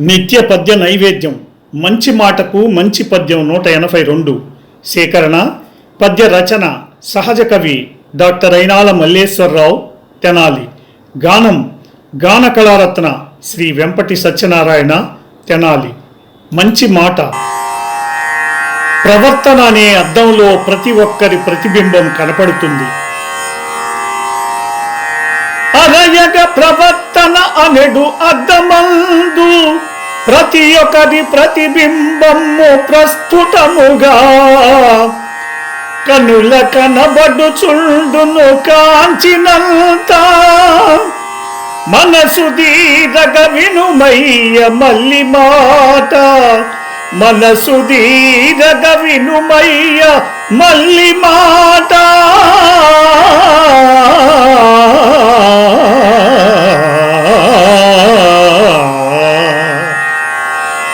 నిత్య పద్య నైవేద్యం. మంచి మాటకు మంచి పద్యం నూట ఎనభై రెండు. సేకరణ. పద్య రచన. సహజ కవి డాక్టర్ అయినాల మల్లేశ్వరరావు తెనాలి. గానం. గాన కళారత్న శ్రీ వెంపటి సత్యనారాయణ తెనాలి. మంచి మాట. ప్రవర్తన అనే అద్దంలో ప్రతి ఒక్కరి ప్రతిబింబం కనపడుతుంది. అరయగ ప్రవర్తన అనెడు అద్దమందు ప్రతి ఒక్కరి ప్రతిబింబము ప్రస్తుతముగా. కనుల కనబడుచుండును కాంచినంత. మనసు దీరగ వినుమయ్య మల్లి మాట. మనసు దీరగ వినుమయ్య మల్లి మాట.